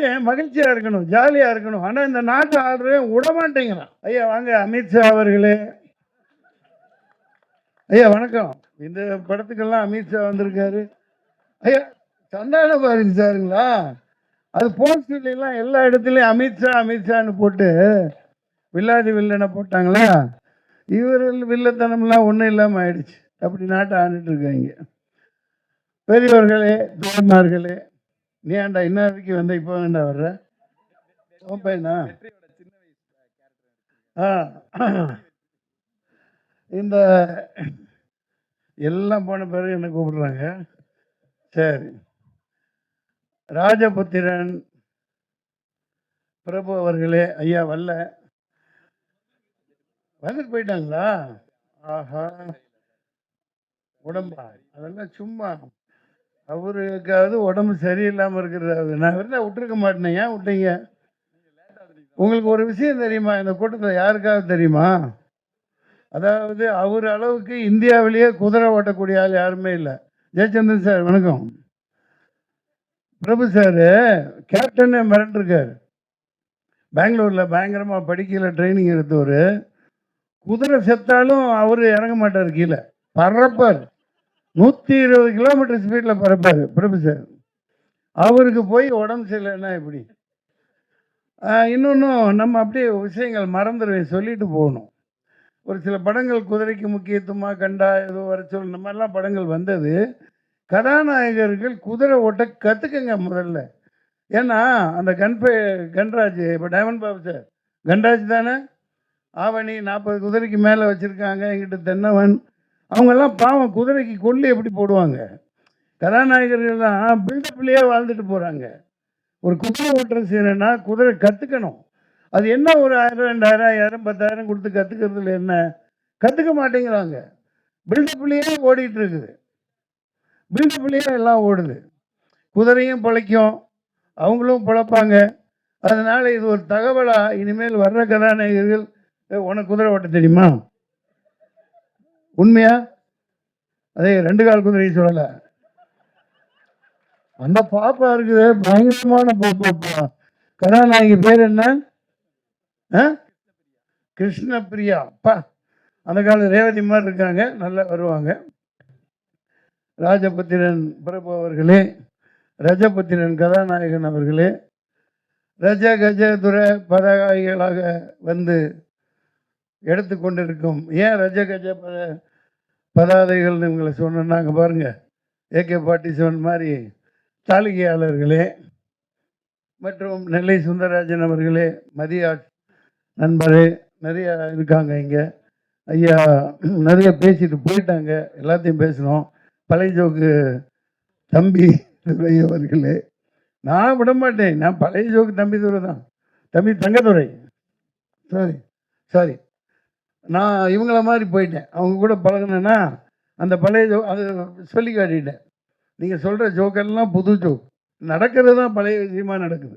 மகிழ்ச்சியா இருக்கணும் ஜாலியா இருக்கணும். ஆனா இந்த நாட்டு ஆடுறே விட மாட்டேங்கிறான். ஐயா வாங்க அமித்ஷா அவர்களே. ஐயா வணக்கம். இந்த படத்துக்கெல்லாம் அமித்ஷா வந்திருக்காரு. ஐயா சந்தான பாரதி சாருங்களா? அது போஸ்டர்லாம் எல்லா இடத்துலயும் அமித்ஷா அமித்ஷான்னு போட்டு வில்லாதி வில்லனை போட்டாங்களா? இவர்கள் வில்லத்தனம்லாம் ஒன்றும் இல்லாமல் ஆயிடுச்சு. அப்படி நாட்டை ஆண்டுட்டு இருக்காங்க. பெரியவர்களே தோழமார்களே நீ ஏன்டா இன்ன வரைக்கும் இப்போ வேண்டா வர்ற? உன் பையனா? ஆ. இந்த எல்லாம் போன பிறகு என்ன கூப்பிடுறாங்க? சரி. ராஜபுத்திரன் பிரபு அவர்களே ஐயா வரல வந்துட்டு போயிட்டாங்களா? ஆஹா. உடம்பா. அதெல்லாம் சும்மா. அவருக்காவது உடம்பு சரியில்லாமல் இருக்கிறது. நான் இருந்தால் விட்டுருக்க மாட்டேன். ஏன் விட்டீங்க? உங்களுக்கு ஒரு விஷயம் தெரியுமா? இந்த கூட்டத்தில் யாருக்காவது தெரியுமா? அதாவது அவர் அளவுக்கு இந்தியாவிலேயே குதிரை ஓட்டக்கூடிய ஆள் யாருமே இல்லை. ஜெயச்சந்திரன் சார் வணக்கம். பிரபு சார் கேப்டனே மிரண்டிருக்காரு. பெங்களூரில் பயங்கரமாக படிக்கல ட்ரைனிங் எடுத்தவர். குதிரை செத்தாலும் அவர் இறங்க மாட்டார் கீழே. பறப்பார் நூற்றி இருபது கிலோமீட்டர் ஸ்பீடில் பறப்பார் பிரபு சார் அவருக்கு போய் உடம்பு சரியில்லைன்னா எப்படி? இன்னொன்றும் நம்ம அப்படியே விஷயங்கள் மறந்துடுவேன் சொல்லிட்டு போகணும். ஒரு சில படங்கள் குதிரைக்கு முக்கியத்துவமாக கண்டா ஏதோ வர சொல் இந்த மாதிரிலாம் படங்கள் வந்தது. கதாநாயகர்கள் குதிரை ஓட்ட கற்றுக்குங்க முதல்ல. ஏன்னா அந்த கண்பே கன்ராஜ் இப்போ டைமண்ட் பாபு சார். கன்ராஜ் தானே? ஆவணி நாற்பது குதிரைக்கு மேலே வச்சுருக்காங்க எங்கிட்ட தென்னவன். அவங்கெல்லாம் பாவம் குதிரைக்கு கொல்லி எப்படி போடுவாங்க? கதாநாயகர்கள் தான் பில்டப்லேயே வாழ்ந்துட்டு போகிறாங்க ஒரு குதிரை ஓட்டுறது செய்யணும்னா குதிரை கற்றுக்கணும் அது என்ன ஒரு ஆயிரம் ரெண்டாயிரம் ஐயாயிரம் பத்தாயிரம் கொடுத்து கற்றுக்கிறதுல என்ன? கற்றுக்க மாட்டேங்கிறாங்க. பில்டப்லேயே ஓடிட்டு இருக்குது. பில்டப்லேயே எல்லாம் ஓடுது. குதிரையும் பிழைக்கும். அவங்களும் பிழைப்பாங்க. அதனால் இது ஒரு தகவலாக இனிமேல் வர்ற கதாநாயகர்கள் உனக்கு குதிரை ஓட்ட தெரியுமா? உண்மையா? அதே ரெண்டு கால் குதிரை சொல்லலை. அந்த பாப்பா இருக்குது பயங்கரமான பாப்பா கதாநாயகி பேர் என்ன? ஆ? கிருஷ்ணபிரியா அப்பா அந்த காலம் ரேவதி மாதிரி இருக்காங்க நல்லா வருவாங்க. ராஜபுத்திரன் பிரபு அவர்களே ரஜபுத்திரன் கதாநாயகன் அவர்களே ரஜ கஜ துர பதாகைகளாக வந்து எடுத்து கொண்டிருக்கும் ஏன் ரஜ கஜ பத பதாதைகள்னு உங்களை சொன்னாங்க பாருங்க. ஏகே ஃபார்ட்டி செவன் மாதிரி தாளிகையாளர்களே மற்றும் நெல்லை சுந்தரராஜன் அவர்களே மதிய நண்பரே நிறைய இருக்காங்க இங்கே. ஐயா நிறைய பேசிட்டு போயிட்டாங்க. எல்லாத்தையும் பேசணும் பழைய ஜோக்கு தம்பி துரை அவர்களே. நான் விட மாட்டேன். நான் பழைய ஜோக்கு தம்பி துரை தான். தம்பி தங்கதுரை. சாரி சாரி நான் இவங்கள மாதிரி போயிட்டேன். அவங்க கூட பழகினேன்னா அந்த பழைய ஜோ அது சொல்லி காட்டிட்டேன். நீங்கள் சொல்கிற ஜோக்கெல்லாம் புது ஜோக். நடக்கிறது தான் பழைய விஷயமா நடக்குது.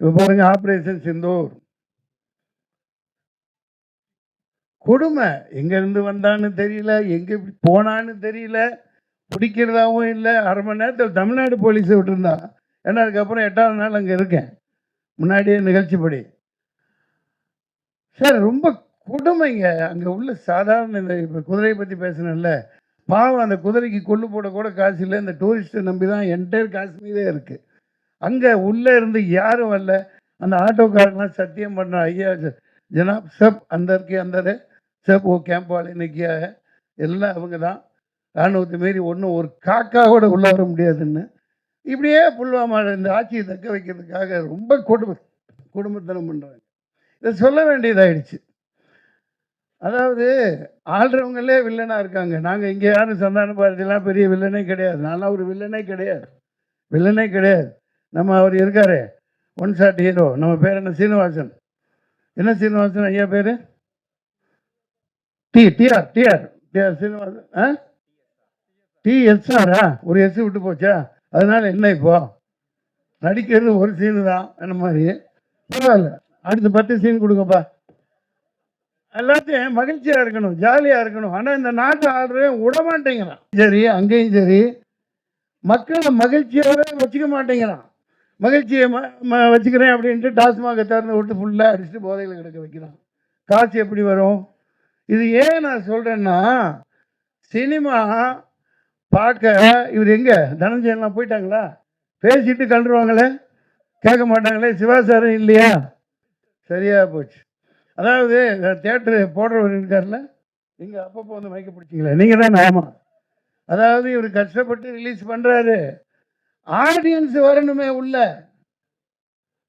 இப்போ பாருங்க ஆப்ரேஷன் சிந்தூர் கொடுமை. எங்கேருந்து வந்தான்னு தெரியல எங்கே இப்படி போனான்னு தெரியல பிடிக்கிறதாவும் இல்லை. அரை மணி நேரத்தில் தமிழ்நாடு போலீஸை விட்டுருந்தா. ஏன்னா அதுக்கப்புறம் எட்டாவது நாள் அங்கே இருக்கேன். முன்னாடியே நிகழ்ச்சிப்படி. சார் ரொம்ப கொடுமைங்க. அங்கே உள்ள சாதாரண இந்த இப்போ குதிரையை பற்றி பேசுனேன்ல. பாவம் அந்த குதிரைக்கு கொள்ளு போட கூட காசு இல்லை. இந்த டூரிஸ்ட்டை நம்பி தான் என்டையர் காஷ்மீரே இருக்குது அங்கே உள்ளே இருந்து யாரும் வரல. அந்த ஆட்டோக்காரங்களாம் சத்தியம் பண்ண ஐயா ஜனாப் சப் அந்தருக்கு அந்தர் சப் ஓ கேம்ப் வாலே நிற்கியா எல்லாம் அவங்க தான். இராணுவத்தை மீறி ஒன்றும் ஒரு காக்கா கூட உள்ளே வர முடியாதுன்னு. இப்படியே புல்வாமாவில் இந்த ஆட்சியை தக்க வைக்கிறதுக்காக ரொம்ப குடும்ப குடும்பத்தனம் பண்ணுறாங்க இதை சொல்ல வேண்டியதாகிடுச்சு அதாவது ஆள்றவங்களே வில்லனாக இருக்காங்க. நாங்கள் இங்கே யாரும் சந்தான பாரதிலாம் பெரிய வில்லனே கிடையாது. நான்லாம் ஒரு வில்லனே கிடையாது. வில்லனே கிடையாது. நம்ம அவர் இருக்காரு ஒன் ஷாட் ஹீரோ நம்ம பேர் என்ன? சீனிவாசன். என்ன சீனிவாசன் ஐயா பேர்? T TR TR TR Srinivasan ஆ? டிஎஸ்ஆரா? ஒரு எஸ் விட்டு போச்சா? அதனால் என்ன இப்போ? நடிக்கிறது ஒரு சீனு தான் என்ன மாதிரி? பரவாயில்ல. அடுத்து பத்து சீன் கொடுங்கப்பா. எல்லாத்தையும் மகிழ்ச்சியாக இருக்கணும் ஜாலியாக இருக்கணும். ஆனால் இந்த நாட்டு ஆடுறே விட மாட்டேங்கிறான். சரி அங்கேயும் சரி. மக்களை மகிழ்ச்சியாகவே வச்சுக்க மாட்டேங்கிறான். மகிழ்ச்சியை ம ம- வச்சுக்கிறேன் அப்படின்ட்டு டாஸ்மாக திறந்து விட்டு ஃபுல்லாக அடிச்சுட்டு போதையில் கிடக்க வைக்கிறான். காசு எப்படி வரும்? இது ஏன் நான் சொல்கிறேன்னா சினிமா பார்க்க இவர் எங்கே? தனஞ்சயன்லாம் போயிட்டாங்களா? பேசிட்டு கண்டுருவாங்களே? கேட்க மாட்டாங்களே? சிவாசாரம் இல்லையா? சரியாக போச்சு. அதாவது தேட்டரு போடுறவர் இருக்கார்ல நீங்கள் அப்பப்போ வந்து மயக்க பிடிச்சிங்களே நீங்கள் தான்? ஆமாம் அதாவது இவர் கஷ்டப்பட்டு ரிலீஸ் பண்ணுறாரு ஆடியன்ஸ் வரணுமே உள்ள.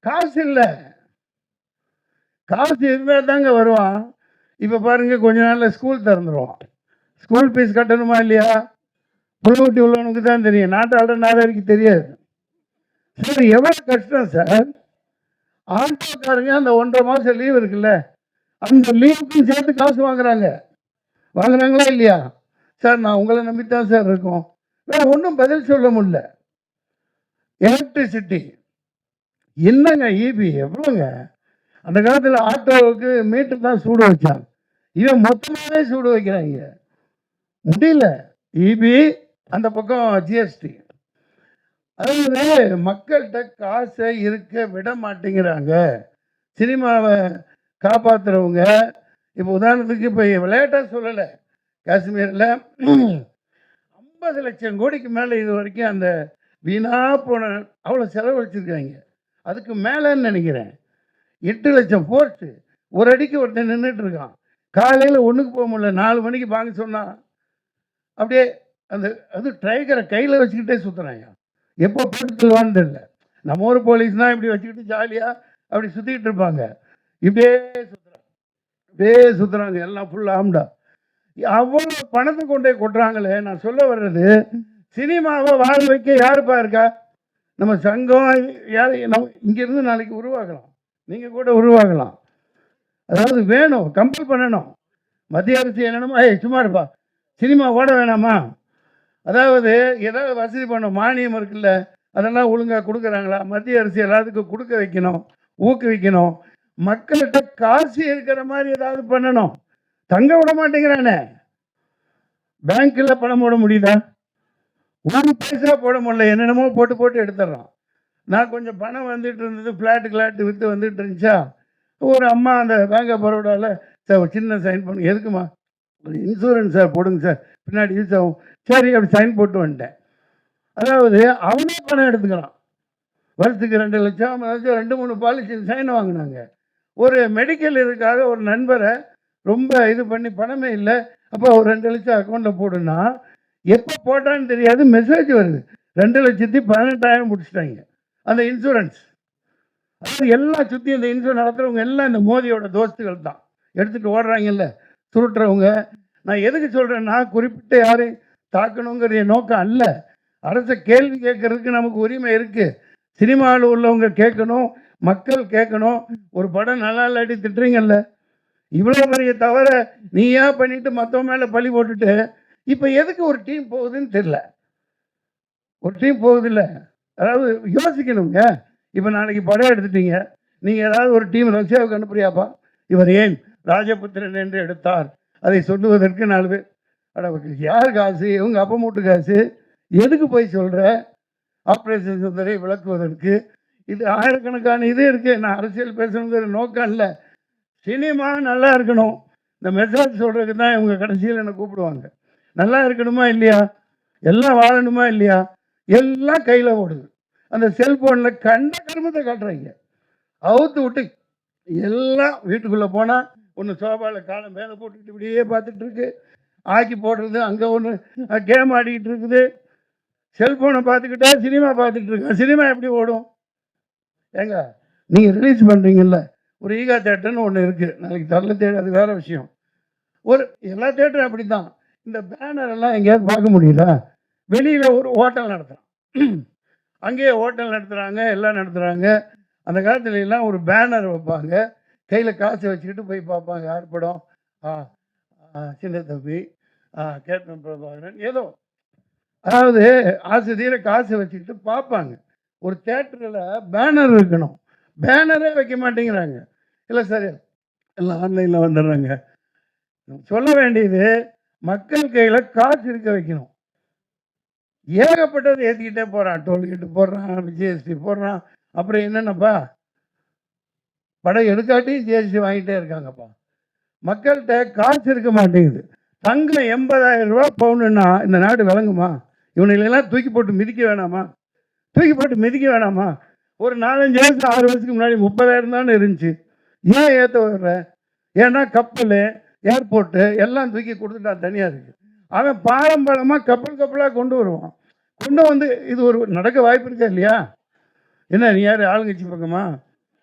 காசு இல்லை. காசு இருந்தால் தாங்க வருவான். இப்போ பாருங்க கொஞ்ச நாளில் ஸ்கூல் திறந்துருவான் ஸ்கூல் ஃபீஸ் கட்டணுமா இல்லையா? புள்ளூட்டி உள்ளவனுக்கு தான் தெரியும். நாட்டாள நாதாரிக்கு தெரியாது. சார் எவ்வளோ கஷ்டம் சார்? ஆட்டோக்காரங்க அந்த ஒன்றரை மாதம் லீவ் இருக்குல்ல. அந்த லீவுக்கும் சேர்த்து காசு வாங்குறாங்க. வாங்குறாங்களா இல்லையா? சார் நான் உங்களை நம்பித்தான் சார் இருக்கோம். வேற ஒன்றும் பதில் சொல்ல முடியல. எலக்ட்ரிசிட்டி என்னங்க ஈபி எவ்வளோங்க? அந்த காலத்தில் ஆட்டோவுக்கு மீட்டர் தான் சூடு வச்சாங்க. இவன் மொத்தமாகவே சூடு வைக்கிறாங்க முடியல. இபி அந்த பக்கம் ஜிஎஸ்டி அதாவது மக்கள்கிட்ட காசை இருக்க விட மாட்டேங்கிறாங்க. சினிமாவை காப்பாற்றுறவங்க இப்போ உதாரணத்துக்கு இப்போ விளையாட்டாக சொல்லலை. காஷ்மீரில் ஐம்பது லட்சம் கோடிக்கு மேலே இது வரைக்கும் அந்த வீணா போன அவ்வளோ செலவழிச்சிருக்காங்க. அதுக்கு மேலேன்னு நினைக்கிறேன். எட்டு லட்சம் போர்ட்டு ஒரு அடிக்கு ஒருத்தன் நின்றுட்டு இருக்கான். காலையில் ஒன்றுக்கு போக முடியல நாலு மணிக்கு வாங்க சொன்னான் அப்படியே அந்த அது ட்ரைகரை கையில் வச்சுக்கிட்டே சுற்றுறாங்க எப்போ போட்டுவான்னு தெரியல. நம்ம ஊர் போலீஸ்னால் இப்படி வச்சுக்கிட்டு ஜாலியாக அப்படி சுற்றிக்கிட்டு இருப்பாங்க. இப்படியே சுத்துறாங்க இப்படியே சுத்துறாங்க. எல்லாம் ஃபுல்லாக ஆம்டா அவ்வளோ பணத்தை கொண்டே கொட்டுறாங்களே. நான் சொல்ல வர்றது சினிமாவை வாழ வைக்க யாருப்பா இருக்கா? நம்ம சங்கம் யார் நம்ம இங்கேருந்து நாளைக்கு உருவாகலாம். நீங்கள் கூட உருவாகலாம். அதாவது வேணும் கம்பல் பண்ணணும். மத்திய அரசு என்னென்னமோ ஏய் சும்மா இருப்பா. சினிமா ஓட வேணாமா? அதாவது ஏதாவது வசதி பண்ணணும் மானியம் இருக்குல்ல அதெல்லாம் ஒழுங்காக கொடுக்குறாங்களா? மத்திய அரசு எல்லாத்துக்கும் கொடுக்க வைக்கணும் ஊக்குவிக்கணும். மக்கள்கிட்ட காசு இருக்கிற மாதிரி ஏதாவது பண்ணணும். தங்க விட மாட்டேங்கிறானே. பேங்க்கில் பணம் போட முடியுதா? ஒரு பைசா போட முடியல. என்னென்னமோ போட்டு போட்டு எடுத்துடுறான். நான் கொஞ்சம் பணம் வந்துட்டு இருந்தது ஃப்ளாட்டு கிளாட்டு விற்று வந்துட்டு இருந்துச்சா? ஒரு அம்மா அந்த பேங்க் ஆஃப் பரோடாவில் சார் ஒரு சின்ன சைன் பண்ணு எதுக்குமா ஒரு இன்சூரன்ஸ் சார் போடுங்க சார். பின்னாடி யூஸ் ஆகும். சரி அப்படி சைன் போட்டு வந்துட்டேன். அதாவது அவனே பணம் எடுத்துக்கிறான். வருஷத்துக்கு ரெண்டு லட்சம் லட்சம் ரெண்டு மூணு பாலிசி சைன் வாங்கினாங்க. ஒரு மெடிக்கல் இதுக்காக ஒரு நண்பரை ரொம்ப இது பண்ணி பணமே இல்லை. அப்போ ஒரு ரெண்டு லட்சம் அக்கௌண்ட்டில் போடுன்னா எப்போ போட்டான்னு தெரியாது மெசேஜ் வருது. ரெண்டு லட்சத்தி பதினெட்டாயிரம் முடிச்சிட்டாங்க. அந்த இன்சூரன்ஸ் அதாவது எல்லா சுற்றி இந்த இன்சூரன்ஸ் நடத்துகிறவங்க எல்லாம் இந்த மோதியோட தோஸ்துகள் தான். எடுத்துகிட்டு ஓடுறாங்கல்ல சுருட்டுறவங்க. நான் எதுக்கு சொல்கிறேன்னா குறிப்பிட்ட யாரையும் தாக்கணுங்கிற நோக்கம் அல்ல. அரசை கேள்வி கேட்கறதுக்கு நமக்கு உரிமை இருக்குது சினிமாவில் உள்ளவங்க கேட்கணும் மக்கள் கேட்கணும் ஒரு படம் நல்லா இல்லாட்டி திட்டுறீங்கல்ல? இவ்வளோ பெரிய தவிர ஏன் பண்ணிட்டு மற்றவங்க மேலே பழி போட்டுட்டு? இப்போ எதுக்கு ஒரு டீம் போகுதுன்னு தெரில ஒரு டீம் போகுதில்ல. அதாவது யோசிக்கணுங்க. இப்போ நாளைக்கு படம் எடுத்துட்டீங்க. நீங்கள் ஏதாவது ஒரு டீம் ரஷ்யாவுக்கு அனுப்புறியாப்பா இவர் ஏன் ராஜபுத்திரன் என்று எடுத்தார்? அதை சொல்லுவதற்கு நாலு பேர். அட யார் காசு? இவங்க அப்பா மூட்டு காசு? எதுக்கு போய் சொல்கிற ஆப்ரேஷன் சுந்தரை விளக்குவதற்கு இது ஆயிரக்கணக்கான இது இருக்குது நான் அரசியல் பேசணுங்கிற நோக்கம் இல்லை. சினிமா நல்லா இருக்கணும். இந்த மெசேஜ் சொல்கிறதுக்கு தான் இவங்க கடைசியில் என்னை கூப்பிடுவாங்க. நல்லா இருக்கணுமா இல்லையா? எல்லாம் வாழணுமா இல்லையா? எல்லாம் கையில் ஓடுது. அந்த செல்ஃபோனில் கண்ட கருமத்தை காட்டுறீங்க. அவுத்து விட்டு எல்லாம் வீட்டுக்குள்ளே போனால் ஒன்று சோபாவில் காலை மேலே போட்டுக்கிட்டு இப்படியே பார்த்துட்டு இருக்கு. ஆக்கி போடுறது அங்கே ஒன்று கேம் ஆடிக்கிட்டு இருக்குது. செல்ஃபோனை பார்த்துக்கிட்டா சினிமா பார்த்துட்டு இருக்கேன் சினிமா எப்படி ஓடும்? ஏங்க நீங்கள் ரிலீஸ் பண்ணுறீங்கல்ல ஒரு ஈகா தேட்டர்னு ஒன்று இருக்குது நாளைக்கு தரல தேட்டர் அது வேறு விஷயம். ஒரு எல்லா தேட்டரும் அப்படி தான் இந்த பேனர் எல்லாம் எங்கேயாவது பார்க்க முடியுதா? வெளியில் ஒரு ஹோட்டல் நடத்துகிறான் அங்கேயே ஹோட்டல் நடத்துகிறாங்க எல்லாம் நடத்துகிறாங்க அந்த காலத்துல எல்லாம் ஒரு பேனர் வைப்பாங்க. கையில் காசு வச்சுக்கிட்டு போய் பார்ப்பாங்க யார் படம்? ஆ ஆ, சின்ன தம்பி ஆ, கேப்டன் பிரபாகரன் ஏதோ. அதாவது ஆசிரியரை காசு வச்சுக்கிட்டு பார்ப்பாங்க. ஒரு தேட்டரில் பேனர் இருக்கணும். பேனரே வைக்க மாட்டேங்கிறாங்க. இல்லை சார் எல்லாம் ஆன்லைனில் வந்துடுறாங்க. சொல்ல வேண்டியது மக்கள் கையில் காசு இருக்க வைக்கணும். ஏகப்பட்டது ஏற்றிக்கிட்டே போகிறான் டோல்கேட்டு போடுறான் ஜிஎஸ்டி போடுறான். அப்புறம் என்னென்னப்பா? படம் எடுக்காட்டியும் ஜிஎஸ்டி வாங்கிட்டே இருக்காங்கப்பா. மக்கள்கிட்ட காசு இருக்க மாட்டேங்குது. தங்கம் எண்பதாயிரம் ரூபா பவுனுன்னா இந்த நாடு விளங்குமா? இவனுங்களெல்லாம் தூக்கி போட்டு மிதிக்க வேணாமா? தூக்கி போட்டு மிதிக்க வேணாமா? ஒரு நாலஞ்சு வருஷம் ஆறு வருஷத்துக்கு முன்னாடி முப்பதாயிரம் தானே இருந்துச்சு. ஏன் ஏற்ற வர்ற? ஏன்னா கப்பல் ஏர்போர்ட்டு எல்லாம் தூக்கி கொடுத்துட்டான் தனியாக இருக்குது அவன் பாரம்பரியமாக கப்பல் கப்பலாக கொண்டு வருவான். கொண்டு வந்து இது ஒரு நடக்க வாய்ப்பு இருக்கா இல்லையா? என்ன நீ யார்? ஆளுங்கட்சி பக்கமா?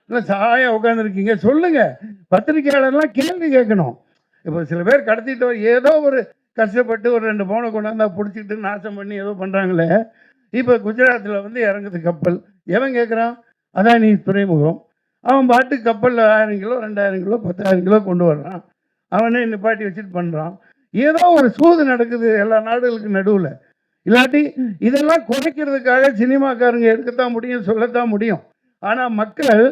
இல்லை சாயா உட்காந்துருக்கீங்க சொல்லுங்கள் பத்திரிக்கையாளர்லாம் கேள்வி கேட்கணும். இப்போ சில பேர் கடத்திட்டு வர- ஏதோ ஒரு கஷ்டப்பட்டு ஒரு ரெண்டு பவுனை கொண்டாந்தா பிடிச்சிக்கிட்டு நாசம் பண்ணி ஏதோ பண்ணுறாங்களே இப்போ குஜராத்தில் வந்து இறங்குது கப்பல். எவன் கேட்குறான் அதான் நீ துறைமுகம். அவன் பாட்டு கப்பலில் ஆயிரம் கிலோ ரெண்டாயிரம் கிலோ பத்தாயிரம் கிலோ கொண்டு வர்றான். அவனே நிப்பாட்டி வச்சுட்டு பண்ணுறான் ஏதோ ஒரு சூது நடக்குது எல்லா நாடுகளுக்கு நடுவில். இல்லாட்டி இதெல்லாம் குறைக்கிறதுக்காக சினிமாக்காரங்க எடுக்கத்தான் முடியும் சொல்லத்தான் முடியும். ஆனால் மக்கள்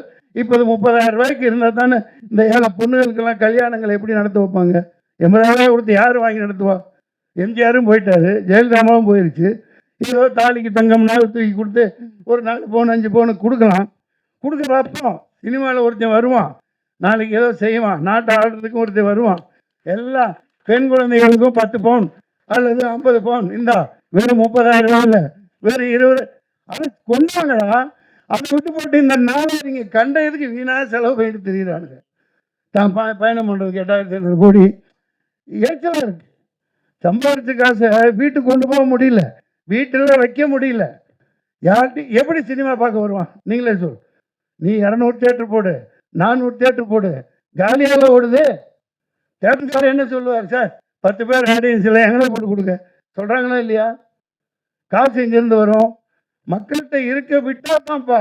இப்போது முப்பதாயிரம் ரூபாய்க்கு இருந்தால் தானே இந்த ஏழை பொண்ணுகளுக்கெல்லாம் கல்யாணங்களை எப்படி நடத்த வைப்பாங்க? எண்பதாயிரம் ரூபாய் கொடுத்து யார் வாங்கி நடத்துவா? எம்ஜிஆரும் போயிட்டாரு ஜெயலலிதாமாவும் போயிருச்சு. ஏதோ தாலிக்கு தங்கம் நாள் தூக்கி கொடுத்து ஒரு நாலு பவுன் அஞ்சு பவுனு கொடுக்கலாம். கொடுக்குறப்போ பார்ப்போம் சினிமாவில் ஒருத்தன் வருவான். நாளைக்கு ஏதோ செய்வான். நாட்டை ஆடுறதுக்கும் ஒருத்தன் வருவான். எல்லாம் பெண் குழந்தைகளுக்கும் பத்து பவுன் அல்லது ஐம்பது பவுன். இந்தா வெறும் முப்பதாயிரம் ரூபா இல்லை வெறும் இருபது. அது கொண்டாங்களா அதை விட்டு போட்டு இந்த நாளை நீங்கள் கண்ட இதுக்கு வீணாக செலவு பண்ணிட்டு தெரியுறானுங்க. தான் ப பயணம் பண்ணுறதுக்கு எட்டாயிரத்தி ஐநூறு கோடி ஏச்சலாக இருக்குது சம்பாதிச்ச காசை வீட்டுக்கு கொண்டு போக முடியல. வீட்டில் வைக்க முடியல. யார்கிட்ட எப்படி சினிமா பார்க்க வருவான்? நீங்களே சொல். நீ இரநூறு தேட்டர் போடு நானூறு தேட்டர் போடு காலியால் ஓடுது. தேட்டருக்காரர் என்ன சொல்லுவார்? சார் பத்து பேர் ஆடியன்ஸில் எங்கே போட்டு கொடுங்க. சொல்கிறாங்களா இல்லையா? காசு எங்கேருந்து வரும். மக்கள்கிட்ட இருக்க விட்டால் தான்ப்பா.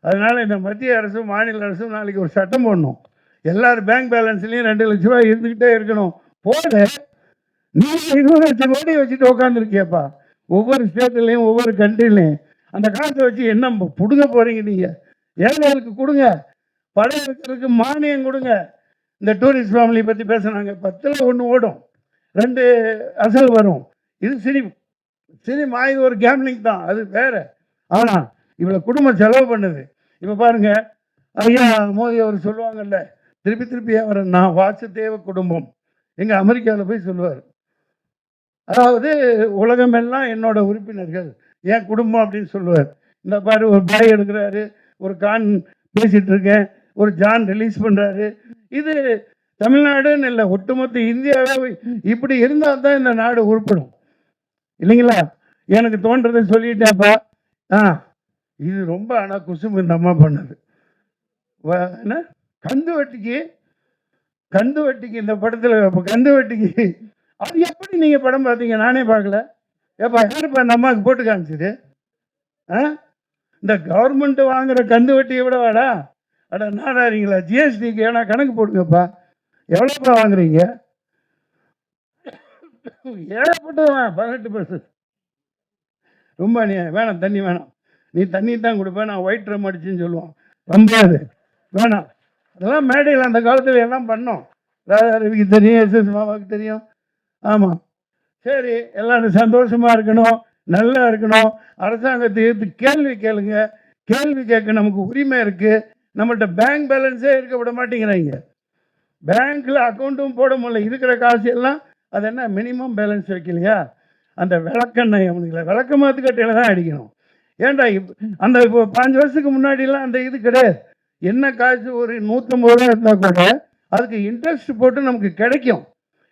அதனால் இந்த மத்திய அரசும் மாநில அரசும் நாளைக்கு ஒரு சட்டம் போடணும். எல்லாரும் பேங்க் பேலன்ஸ்லேயும் ரெண்டு லட்ச ரூபாய் இருந்துக்கிட்டே இருக்கணும். போடு. நீ இருபது லட்சம் கோடி வச்சுட்டு உட்காந்துருக்கியப்பா ஒவ்வொரு ஸ்டேட்லேயும் ஒவ்வொரு கண்ட்ரிலையும் அந்த காசை வச்சு என்ன பிடுங்க போகிறீங்க நீங்கள் ஏழைகளுக்கு கொடுங்க. படம் மானியம் கொடுங்க. இந்த டூரிஸ்ட் ஃபேமிலி பற்றி பேசுனாங்க. பத்தில் ஒன்று ஓடும். ரெண்டு அசல் வரும். இது சினிமா. சினிமா இது ஒரு கேம்லிங் தான். அது வேறு. ஆனால் இவ்வளோ குடும்பம் செலவு பண்ணுது. இப்போ பாருங்கள் ஐயா மோதி அவர் சொல்லுவாங்கல்ல திருப்பி திருப்பி அவர் நான் வாசுதேவ தேவ குடும்பம். எங்கள் அமெரிக்காவில் போய் சொல்லுவார். அதாவது உலகமெல்லாம் என்னோட உறுப்பினர்கள் என் குடும்பம் அப்படின்னு சொல்லுவார். இந்த பாரு ஒரு பாய் எடுக்கிறாரு ஒரு கான் பேசிகிட்டு இருக்கேன் ஒரு ஜான் ரிலீஸ் பண்ணுறாரு இது தமிழ்நாடுன்னு இல்லை ஒட்டுமொத்த இந்தியாவே இப்படி இருந்தால் தான் இந்த நாடு உருப்படும். இல்லைங்களா? எனக்கு தோன்றதை சொல்லிட்டேன்ப்பா. ஆ இது ரொம்ப ஆனால் குசும்பு இந்த அம்மா பண்ணது. என்ன? கந்து வட்டிக்கு கந்து வட்டிக்கு இந்த படத்தில் கந்து வட்டிக்கு அது எப்படி நீங்கள் படம் பார்த்தீங்க? நானே பார்க்கல. ஏப்பா யாருப்பா அந்த அம்மாவுக்கு போட்டு காமிச்சது? ஆ? இந்த கவர்மெண்ட்டு வாங்குற கந்து வட்டியை விட வாடா அட நாடாறீங்களா ஜிஎஸ்டிக்கு ஏன்னா கணக்கு போடுங்கப்பா. எவ்வளோப்பா வாங்குறீங்க? ஏழப்பட்டவன் பதினெட்டு பர்சன்ட் ரொம்ப நீ வேணாம் தண்ணி வேணாம். நீ தண்ணி தான் கொடுப்பேன் நான் ஒயிட் ட்ரம் அடிச்சுன்னு சொல்லுவான். வந்தாது வேணாம். அதெல்லாம் மேடையில் அந்த காலத்தில் எல்லாம் பண்ணோம். ராதாரவிக்கு தெரியும் எஸ் எஸ் மாமாவுக்கு தெரியும். ஆமாம் சரி எல்லாரும் சந்தோஷமாக இருக்கணும் நல்லா இருக்கணும். அரசாங்கத்தை எதிர்த்து கேள்வி கேளுங்க. கேள்வி கேட்க நமக்கு உரிமை இருக்குது நம்மகிட்ட பேங்க் பேலன்ஸே இருக்க விட மாட்டேங்கிறாங்க. பேங்க்கில் அக்கௌண்ட்டும் போட முடியல. இருக்கிற காசு எல்லாம் அது என்ன மினிமம் பேலன்ஸ் வைக்கலையா? அந்த விளக்கெண்ணெய் அவனுக்கு விளக்க மாத்துக்கட்டையில் தான் அடிக்கணும். ஏன்டா இப்போ அந்த இப்போ பாஞ்சு வருஷத்துக்கு முன்னாடிலாம் அந்த இது கிடையாது. என்ன காசு ஒரு நூற்றம்பது ரூபா இருந்தால் கூட அதுக்கு இன்ட்ரெஸ்ட் போட்டு நமக்கு கிடைக்கும்.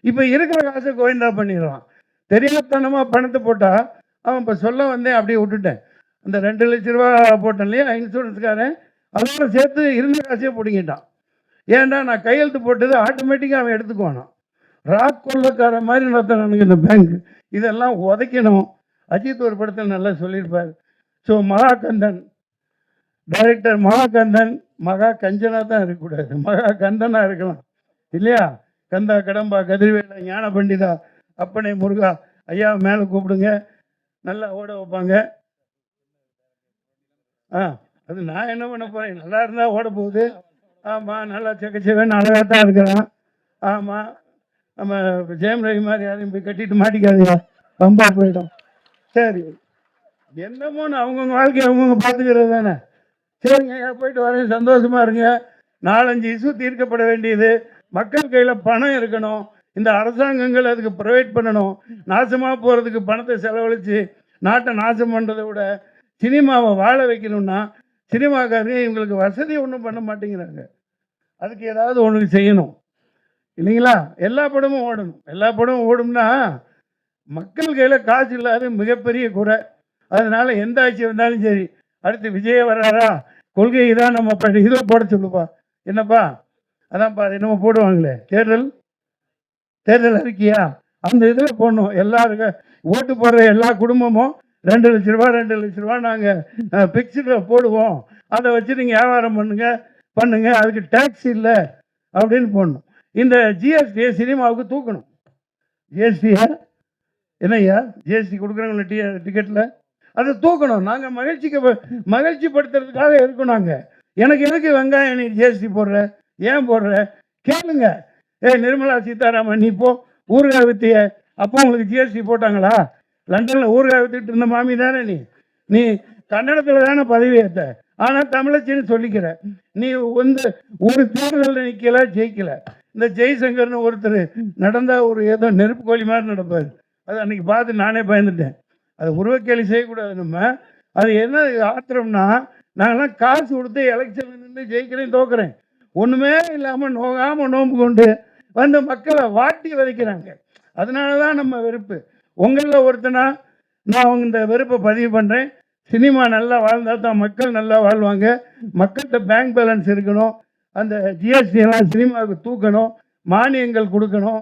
இப்போ இருக்கிற காசை கோயந்தா பண்ணிடுறான். தெரியாதனமாக பணத்தை போட்டால் அவன் இப்போ சொல்ல வந்தேன் அப்படியே விட்டுட்டேன். அந்த ரெண்டு லட்ச ரூபா போட்டேன் இல்லையா இன்சூரன்ஸ்காரன் அதோட சேர்த்து இருந்த காசையே பிடிங்கிட்டான். ஏன்டா நான் கையெழுத்து போட்டது ஆட்டோமேட்டிக்காக அவன் எடுத்துக்குவானான் ராக் கொள்ளக்கார மாதிரி நடத்துறானுங்க இந்த பேங்க் இதெல்லாம் உதைக்கணும். அஜித் ஒரு படத்தில் நல்லா சொல்லியிருப்பார். ஸோ மகாகந்தன் டைரக்டர் மகாகந்தன் மகா கஞ்சனாக தான் இருக்கக்கூடாது. மகா கந்தனாக இருக்கலாம். இல்லையா? கந்தா கடம்பா கதிர்வேல ஞான பண்டிதா அப்பனே முருகா ஐயா மேலே கூப்பிடுங்க. நல்லா ஓட வைப்பாங்க. ஆ அது நான் என்ன பண்ண போகிறேன் நல்லா இருந்தால் ஓட போகுது. ஆமாம் நல்லா செக்கச்சேவன் அழகாக தான் இருக்கிறான். ஆமாம் நம்ம ஜெயம் ரவி மாதிரி யாரையும் போய் கட்டிட்டு மாட்டிக்காதீங்க. பம்பா போயிடும். சரி. என்னமோ அவங்கவுங்க வாழ்க்கையை அவங்கவுங்க பார்த்துக்கிறது தானே. சரிங்க ஐயா போயிட்டு வரேன். சந்தோஷமாக இருங்க. நாலஞ்சு இசு தீர்க்கப்பட வேண்டியது. மக்கள் கையில் பணம் இருக்கணும். இந்த அரசாங்கங்கள் அதுக்கு ப்ரொவைட் பண்ணணும். நாசமாக போகிறதுக்கு பணத்தை செலவழித்து நாட்டை நாசம் பண்ணுறதை விட சினிமாவை வாழ வைக்கணும்னா சினிமாக்காரங்க இவங்களுக்கு வசதி ஒன்றும் பண்ண மாட்டேங்கிறாங்க. அதுக்கு ஏதாவது ஒன்று செய்யணும். இல்லைங்களா? எல்லா படமும் ஓடணும். எல்லா படமும் ஓடும்னா மக்கள் கையில் காசு இல்லாத மிகப்பெரிய குறை. அதனால் எந்த ஆட்சி வந்தாலும் சரி அடுத்து விஜய வர்றாரா? கொள்கை தான் நம்ம இதில் போட சொல்லுப்பா. என்னப்பா? அதான்ப்பா பா என்னமோ போடுவாங்களே. தேர்தல்? தேர்தல் அறிக்கையா? அந்த இதில் போடணும். எல்லாருக்கும் ஓட்டு போடுற எல்லா குடும்பமும் ரெண்டு லட்ச ரூபா ரெண்டு லட்ச ரூபா நாங்கள் பிக்சரில் போடுவோம். அதை வச்சு நீங்கள் வியாபாரம் பண்ணுங்க பண்ணுங்க. அதுக்கு டேக்ஸ் இல்லை அப்படின்னு போடணும். இந்த ஜிஎஸ்டியை சினிமாவுக்கு தூக்கணும். ஜிஎஸ்டியை என்னய்யா? ஜிஎஸ்டி கொடுக்குறாங்களே டி டிக்கெட்டில் அதை தூக்கணும். நாங்கள் மகிழ்ச்சிக்கு மகிழ்ச்சி படுத்துறதுக்காக இருக்கோம் நாங்கள் எனக்கு எதுக்கு வெங்காயம் நீ ஜிஎஸ்டி போடுற? ஏன் போடுற? கேளுங்க. ஏ நிர்மலா சீதாராமன் நீ போ. ஊறுகாய் வித்திய. அப்போ உங்களுக்கு ஜிஎஸ்டி போட்டாங்களா? லண்டனில் ஊறுகாய் வித்துட்டு இருந்த மாமி தானே நீ? நீ கன்னடத்தில் தானே பதவி ஏற்ற ஆனால் தமிழச்சின்னு சொல்லிக்கிற. நீ வந்து ஒரு தேர்தலில் நிற்கல ஜெயிக்கல. இந்த ஜெய்சங்கர்னு ஒருத்தர் நடந்தால் ஒரு ஏதோ நெருப்பு கோழி மாதிரி நடப்பார். அது அன்னைக்கு பார்த்து நானே பயந்துட்டேன். அது உருவக்கேலி செய்யக்கூடாது நம்ம. அது என்ன ஆத்திரம்னா நாங்களாம் காசு கொடுத்து எலெக்ஷன் நின்று ஜெயிக்கிறேன் தோக்குறேன். ஒன்றுமே இல்லாமல் நோகாமல் நோம்பு கொண்டு வந்து மக்களை வாட்டி வதைக்கிறாங்க. அதனால தான் நம்ம வெறுப்பு. உங்களில் ஒருத்தனா நான் இந்த வெறுப்பை பதிவு பண்ணுறேன் சினிமா நல்லா வாழ்ந்தால் தான் மக்கள் நல்லா வாழ்வாங்க. மக்கள்கிட்ட பேங்க் பேலன்ஸ் இருக்கணும். அந்த ஜிஎஸ்டி எல்லாம் சினிமாவுக்கு தூக்கணும். மானியங்கள் கொடுக்கணும்.